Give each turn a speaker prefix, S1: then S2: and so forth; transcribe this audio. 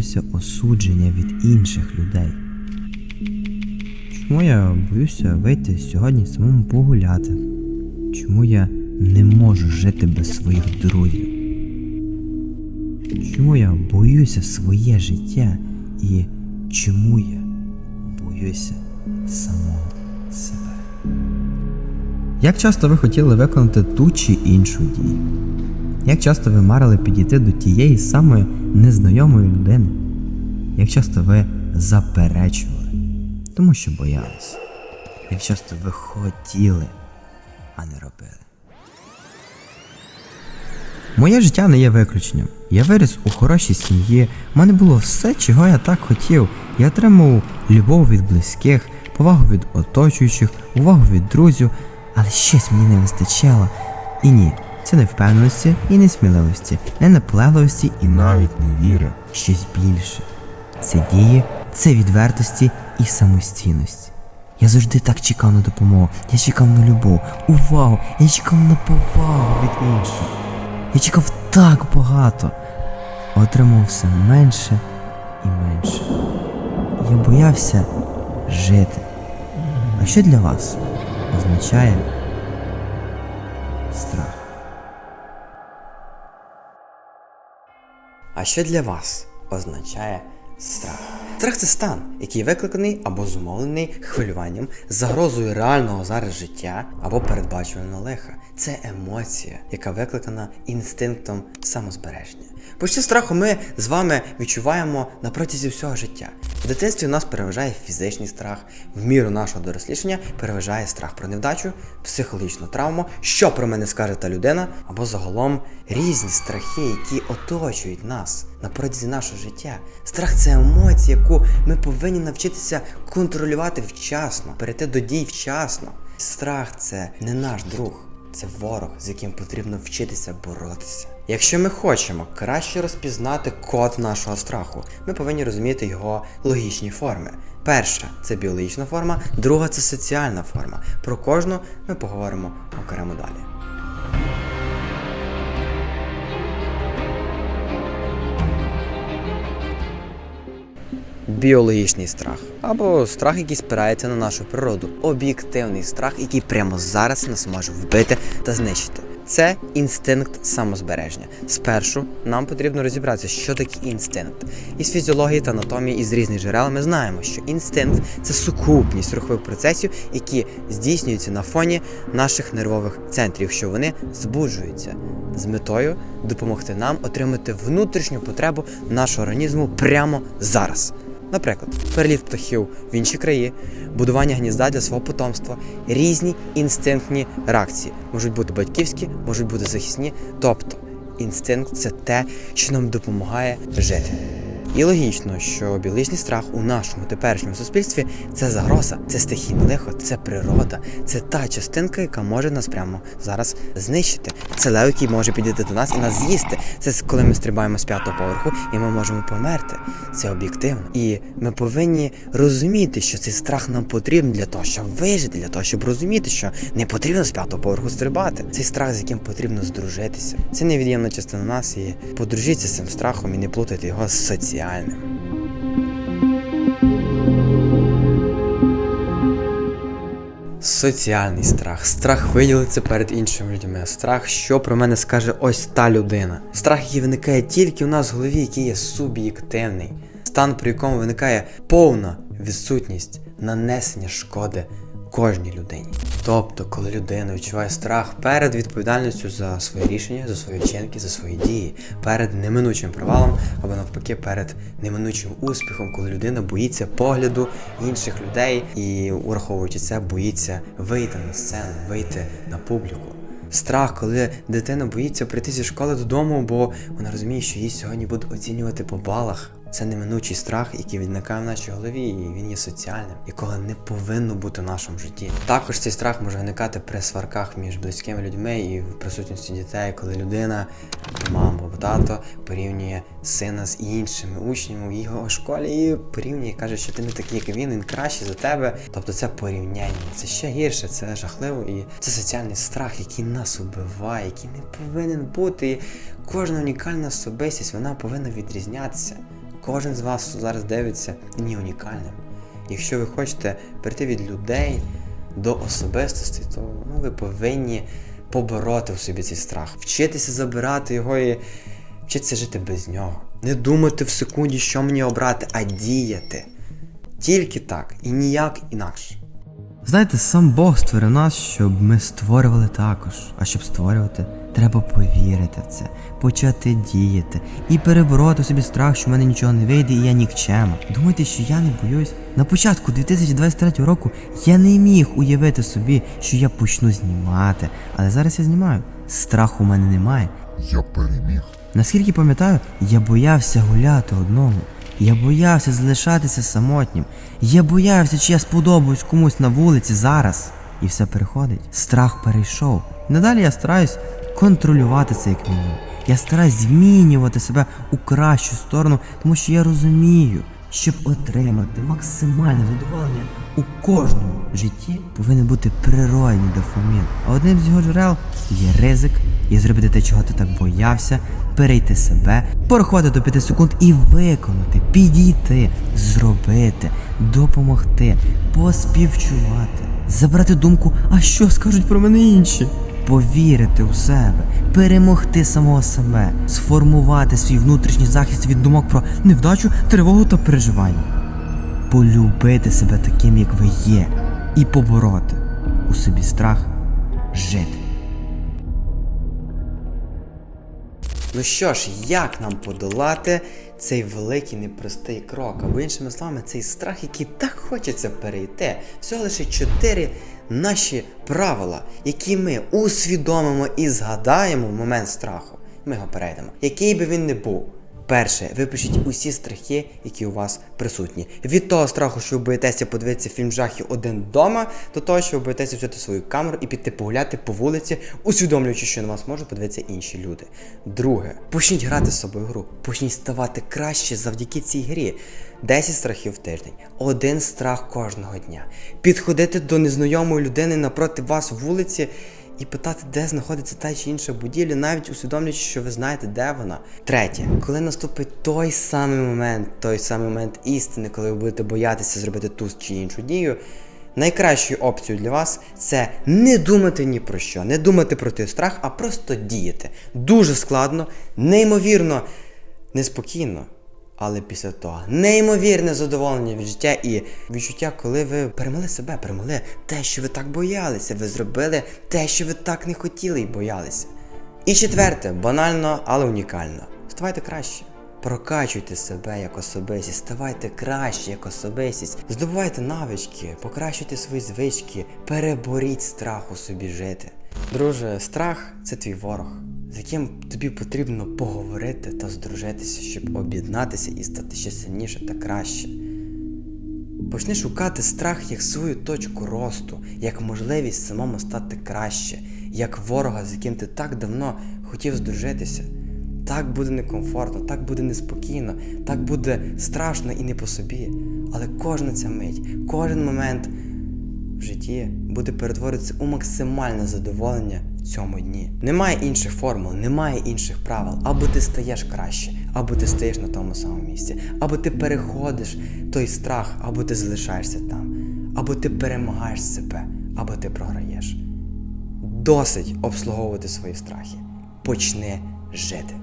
S1: боюся осудження від інших людей? Чому я боюся вийти сьогодні самому погуляти? Чому я не можу жити без своїх друзів? Чому я боюся своє життя і чому я боюся самого себе? Як часто ви хотіли виконати ту чи іншу дію? Як часто ви марили підійти до тієї самої незнайомої людини? Як часто ви заперечували, тому що боялись? Як часто ви хотіли, а не робили? Моє життя не є виключенням. Я виріс у хорошій сім'ї, в мене було все, чого я так хотів. Я отримав любов від близьких, повагу від оточуючих, увагу від друзів, але щось мені не вистачало. І ні, це не впевненості і не сміливості, і навіть не віри. Щось більше. Це дії, це відвертості і самостійності. Я завжди так чекав на допомогу, я чекав на любов, увагу, я чекав на повагу від інших. Я чекав так багато, отримав все менше і менше. Я боявся жити. А що для вас означає А що для вас означає страх? Страх це стан, який викликаний або зумовлений хвилюванням, загрозою реального зараз життя або передбачуваного лиха. Це емоція, яка викликана інстинктом самозбереження. Почти страху ми з вами відчуваємо на протязі всього життя. В дитинстві у нас переважає фізичний страх, в міру нашого дорослішання переважає страх про невдачу, психологічну травму, що про мене скаже та людина, або загалом різні страхи, які оточують нас на протязі нашого життя. Страх це емоція, яку ми повинні навчитися контролювати вчасно, перейти до дій вчасно. Страх це не наш друг. Це ворог, з яким потрібно вчитися боротися. Якщо ми хочемо краще розпізнати код нашого страху, ми повинні розуміти його логічні форми. Перша це біологічна форма, друга це соціальна форма. Про кожну ми поговоримо окремо далі. Біологічний страх або страх, який спирається на нашу природу, об'єктивний страх, який прямо зараз нас може вбити та знищити. Це інстинкт самозбереження. Спершу нам потрібно розібратися, що таке інстинкт. Із фізіології та анатомії із різних джерел ми знаємо, що інстинкт це сукупність рухових процесів, які здійснюються на фоні наших нервових центрів, що вони збуджуються з метою допомогти нам отримати внутрішню потребу нашого організму прямо зараз. Наприклад, переліт птахів в інші краї, будування гнізда для свого потомства, різні інстинктні реакції можуть бути батьківські, можуть бути захисні. Тобто інстинкт це те, що нам допомагає жити. І логічно, що біологічний страх у нашому теперішньому суспільстві це загроза, це стихійне лихо, це природа, це та частинка, яка може нас прямо зараз знищити. Це лев, який може підійти до нас і нас з'їсти. Це коли ми стрибаємо з п'ятого поверху і ми можемо померти. Це об'єктивно. І ми повинні розуміти, що цей страх нам потрібен для того, щоб вижити, для того, щоб розуміти, що не потрібно з п'ятого поверху стрибати. Цей страх, з яким потрібно здружитися. Це невід'ємна частина нас, і подружіться з цим страхом і не плутайте його з соціальним. Соціальний страх, страх виділитися перед іншими людьми, страх, що про мене скаже ось та людина. Страх, який виникає тільки у нас в голові, який є суб'єктивний, стан, при якому виникає повна відсутність нанесення шкоди кожній людині. Тобто, коли людина відчуває страх перед відповідальністю за свої рішення, за свої вчинки, за свої дії, перед неминучим провалом, або навпаки, перед неминучим успіхом, коли людина боїться погляду інших людей і, ураховуючи це, боїться вийти на сцену, вийти на публіку. Страх, коли дитина боїться прийти зі школи додому, бо вона розуміє, що її сьогодні будуть оцінювати по балах. Це неминучий страх, який відникає в нашій голові, і він є соціальним, якого не повинно бути в нашому житті. Також цей страх може виникати при сварках між близькими людьми і в присутності дітей, коли людина, мама або тато, порівнює сина з іншими учнями в його школі і порівнює, каже, що ти не такий, як він, він кращий за тебе. Тобто це порівняння, це ще гірше, це жахливо, і це соціальний страх, який нас убиває, який не повинен бути. Кожна унікальна особистість вона повинна відрізнятися. Кожен з вас, хто зараз дивиться, не унікальним. Якщо ви хочете перейти від людей до особистості, то ну, ви повинні побороти в собі цей страх, вчитися забирати його і вчитися жити без нього. Не думати в секунді, що мені обрати, а діяти. Тільки так і ніяк інакше.
S2: Знаєте, сам Бог створив нас, щоб ми створювали також. А щоб створювати, треба повірити в це, почати діяти і перебороти в собі страх, що в мене нічого не вийде і я нікчема. Думаєте, що я не боюсь? На початку 2023 року я не міг уявити собі, що я почну знімати, але зараз я знімаю. Страху в мене немає.
S3: Я переміг.
S2: Наскільки пам'ятаю, я боявся гуляти одному. Я боявся залишатися самотнім. Я боявся, чи я сподобаюсь комусь на вулиці зараз. І все переходить. Страх перейшов. Надалі я стараюсь контролювати це як мінімум. Я стараюсь змінювати себе у кращу сторону, тому що я розумію, щоб отримати максимальне задоволення у кожному житті повинен бути природній дофамін. А одним з його джерел є ризик і зробити те, чого ти так боявся, перейти себе, порахувати до 5 секунд і виконати, підійти, зробити, допомогти, поспівчувати, забрати думку, а що скажуть про мене інші? Повірити у себе, перемогти самого себе, сформувати свій внутрішній захист від думок про невдачу, тривогу та переживання. Полюбити себе таким, як ви є, і побороти у собі страх жити.
S1: Ну що ж, як нам подолати цей великий непростий крок? Або іншими словами, цей страх, який так хочеться перейти. Всього лише чотири наші правила, які ми усвідомимо і згадаємо в момент страху. Ми його перейдемо. Який би він не був. Перше, випишіть усі страхи, які у вас присутні. Від того страху, що ви боїтеся подивитися фільм жахів один вдома, до того, що ви боїтеся взяти свою камеру і піти погуляти по вулиці, усвідомлюючи, що на вас можуть подивитися інші люди. Друге, почніть грати з собою гру, почніть ставати краще завдяки цій грі. 10 страхів в тиждень, один страх кожного дня. Підходити до незнайомої людини напроти вас вулиці і питати, де знаходиться та чи інша будівля, навіть усвідомлюючи, що ви знаєте, де вона. Третє, коли наступить той самий момент, той самий момент істини, коли ви будете боятися зробити ту чи іншу дію. Найкращою опцією для вас це не думати ні про що, не думати про той страх, а просто діяти. Дуже складно, неймовірно неспокійно. Але після того неймовірне задоволення від життя і відчуття, коли ви перемогли себе, перемогли те, що ви так боялися, ви зробили те, що ви так не хотіли і боялися. І четверте, банально, але унікально. Ставайте краще. Прокачуйте себе як особистість, ставайте краще як особистість, здобувайте навички, покращуйте свої звички, переборіть страх у собі жити. Друже, страх це твій ворог, з яким тобі потрібно поговорити та здружитися, щоб об'єднатися і стати ще сильніше та краще. Почни шукати страх як свою точку росту, як можливість самому стати краще, як ворога, з яким ти так давно хотів здружитися. Так буде некомфортно, так буде неспокійно, так буде страшно і не по собі. Але кожна ця мить, кожен момент в житті буде перетворитися у максимальне задоволення цьому дні. Немає інших формул, немає інших правил. Або ти стаєш краще, або ти стаєш на тому самому місці, або ти переходиш той страх, або ти залишаєшся там, або ти перемагаєш себе, або ти програєш. Досить обслуговувати свої страхи. Почни жити.